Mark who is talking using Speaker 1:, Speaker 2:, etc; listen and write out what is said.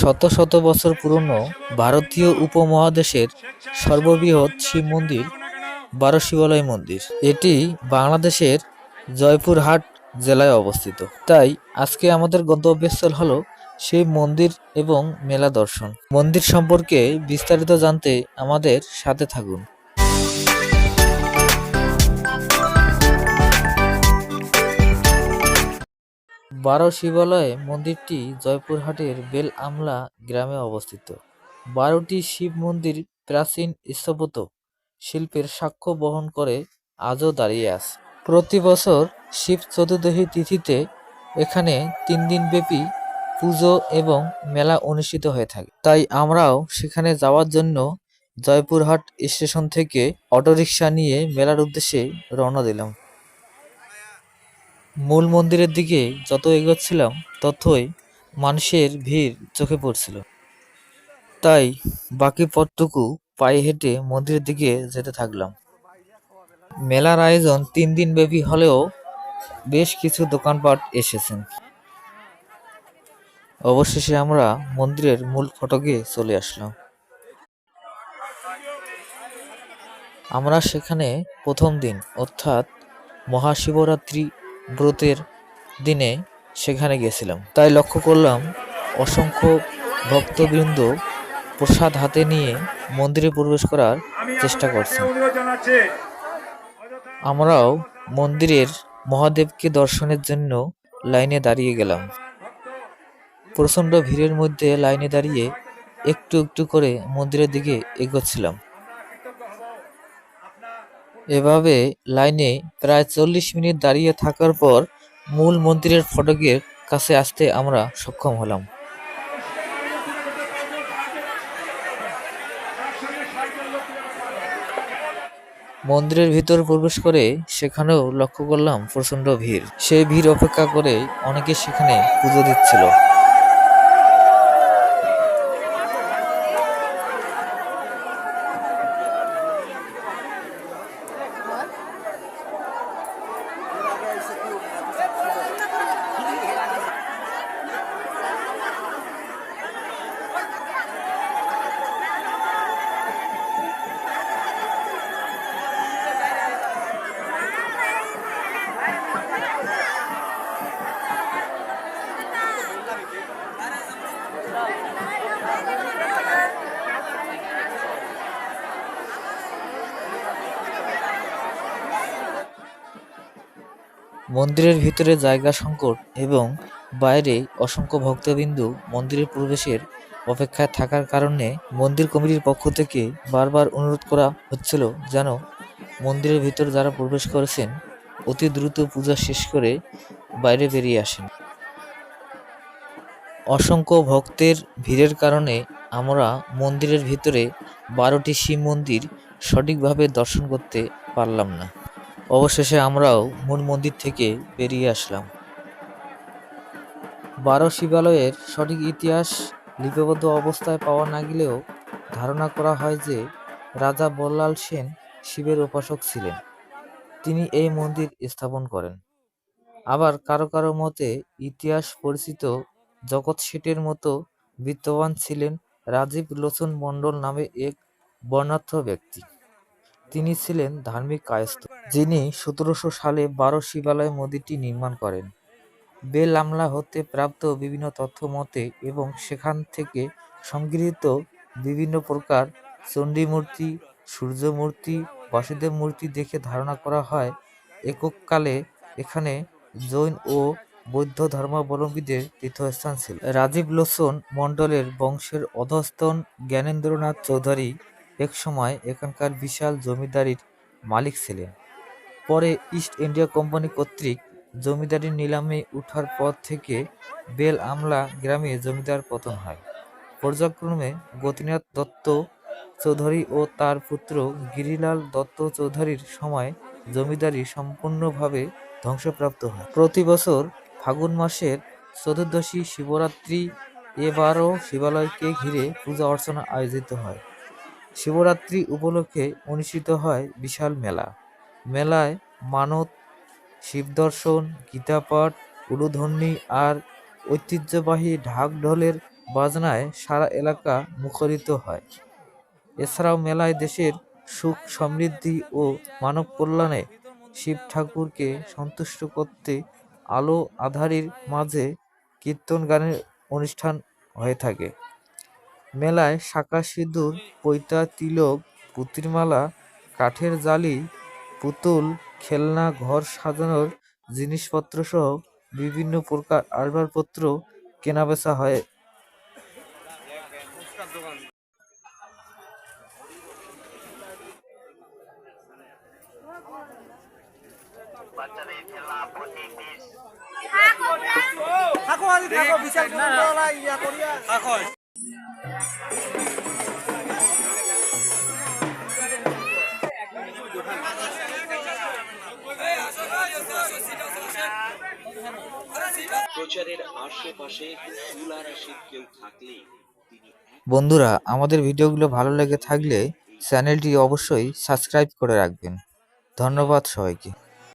Speaker 1: শত শত বছর পুরনো ভারতীয় উপমহাদেশের সর্ববৃহৎ শিব মন্দির, বারো শিবালয় মন্দির। এটি বাংলাদেশের জয়পুরহাট জেলায় অবস্থিত। তাই আজকে আমাদের গন্তব্যস্থল হলো সেই মন্দির এবং মেলা দর্শন। মন্দির সম্পর্কে বিস্তারিত জানতে আমাদের সাথে থাকুন। বারো শিবালয়ে মন্দিরটি জয়পুরহাটের বেল আমলা গ্রামে অবস্থিত। বারোটি শিব মন্দির প্রাচীন স্থাপত্য শিল্পের সাক্ষ্য বহন করে আজও দাঁড়িয়ে আছে। প্রতি বছর শিব চতুর্দশী তিথিতে এখানে তিন দিন ব্যাপী পুজো এবং মেলা অনুষ্ঠিত হয়ে থাকে। তাই আমরাও সেখানে যাওয়ার জন্য জয়পুরহাট স্টেশন থেকে অটোরিকশা নিয়ে মেলার উদ্দেশ্যে রওনা দিলাম। মূল মন্দিরের দিকে যত এগোচ্ছিলাম, ততই মানুষের ভিড় চোখে পড়ছিল। তাই বাকি পথটুকু পায়ে হেঁটে মন্দিরের দিকে যেতে থাকলাম। মেলার আয়োজন তিন দিন ব্যাপী হলেও বেশ কিছু দোকানপাট এসেছেন অবশেষে আমরা মন্দিরের মূল ফটকে চলে আসলাম। আমরা সেখানে প্রথম দিন, অর্থাৎ মহাশিবরাত্রি ব্রতের দিনে সেখানে গেছিলাম তাই লক্ষ্য করলাম অসংখ্য ভক্তবৃন্দ প্রসাদ হাতে নিয়ে মন্দিরে প্রবেশ করার চেষ্টা করছেন। আমরাও মন্দিরের মহাদেবকে দর্শনের জন্য লাইনে দাঁড়িয়ে গেলাম। প্রচণ্ড ভিড়ের মধ্যে লাইনে দাঁড়িয়ে একটু একটু করে মন্দিরের দিকে এগোচ্ছিলাম। এভাবে লাইনে প্রায় চল্লিশ মিনিট দাঁড়িয়ে থাকার পর মূল মন্দিরের ফটকের কাছে আসতে আমরা সক্ষম হলাম। মন্দিরের ভিতর প্রবেশ করে সেখানেও লক্ষ্য করলাম প্রচণ্ড ভিড়। সেই ভিড় অপেক্ষা করে অনেকে সেখানে পুজো দিচ্ছিল। মন্দিরের ভিতরে জায়গা সংকট এবং বাইরে অসংখ্য ভক্তবিন্দু মন্দিরে প্রবেশের অপেক্ষায় থাকার কারণে মন্দির কমিটির পক্ষ থেকে বারবার অনুরোধ করা হচ্ছিল যেন মন্দিরের ভিতর যারা প্রবেশ করেছেন, অতি দ্রুত পূজা শেষ করে বাইরে বেরিয়ে আসেন। অসংখ্য ভক্তের ভিড়ের কারণে আমরা মন্দিরের ভিতরে বারোটি শিব মন্দির সঠিকভাবে দর্শন করতে পারলাম না। অবশেষে আমরাও মূল মন্দির থেকে বেরিয়ে আসলাম। বারো শিবালয়ের সঠিক ইতিহাস লিপিবদ্ধ অবস্থায় পাওয়া না গেলেও ধারণা করা হয় যে রাজা বল্লাল সেন শিবের উপাসক ছিলেন। তিনি এই মন্দির স্থাপন করেন। আবার কারও কারও মতে ইতিহাস পরিচিত জগৎ শেঠের মতো বিত্তবান ছিলেন রাজীব লোচন মণ্ডল নামে এক বর্ণাঢ্য ব্যক্তি। তিনি ছিলেন ধার্মিক কায়স্থ, যিনি সতেরোশো সালে বারো শিবালয় মন্দিরটি নির্মাণ করেন। বেল আমলা হতে প্রাপ্ত বিভিন্ন তথ্য মতে এবং সেখান থেকে সংগৃহীত বিভিন্ন প্রকার চণ্ডী মূর্তি, সূর্য মূর্তি, বাসুদেব মূর্তি দেখে ধারণা করা হয়, একককালে এখানে জৈন ও বৌদ্ধ ধর্মাবলম্বীদের তীর্থস্থান ছিল। রাজীব লোচন মণ্ডলের বংশের অধস্তন জ্ঞানেন্দ্রনাথ চৌধুরী এক সময় এখানকার বিশাল জমিদারির মালিক ছিলেন। পরে ইস্ট ইন্ডিয়া কোম্পানি কর্তৃক জমিদারি নিলামে উঠার পর থেকে বেল আমলা গ্রামে জমিদার পতন হয়। পর্যায়ক্রমে গতিনাথ দত্ত চৌধুরী ও তার পুত্র গিরিলাল দত্ত চৌধুরীর সময় জমিদারি সম্পূর্ণভাবে ধ্বংসপ্রাপ্ত হয়। প্রতি বছর ফাগুন মাসের চতুর্দশী শিবরাত্রি এবারও শিবালয়কে ঘিরে পূজা অর্চনা আয়োজিত হয়। শিবরাত্রি উপলক্ষে অনুষ্ঠিত হয় বিশাল মেলা। মেলায় মানত, শিবদর্শন, গীতাপাঠ, উলুধ্বনি আর ঐতিহ্যবাহী ঢাক ঢোলের বাজনায় সারা এলাকা মুখরিত হয়। এছাড়াও মেলায় দেশের সুখ, সমৃদ্ধি ও মানব কল্যাণে শিব ঠাকুরকে সন্তুষ্ট করতে আলো আধারির মাঝে কীর্তন গানের অনুষ্ঠান হয়ে থাকে। মেলায় শাঁখা সিঁদুর পৈতা তিলক পুঁতির মালা কাঠের জালি পুতুল খেলনা ঘর সাজানোর জিনিসপত্র সহ বিভিন্ন প্রকার আসবাবপত্র কেনাবেচা হয়।
Speaker 2: প্রচারের আশেপাশে তুলারাশির কেউ থাকলে
Speaker 1: বন্ধুরা, আমাদের ভিডিওগুলো ভালো লেগে থাকলে চ্যানেলটি অবশ্যই সাবস্ক্রাইব করে রাখবেন। ধন্যবাদ সবাইকে।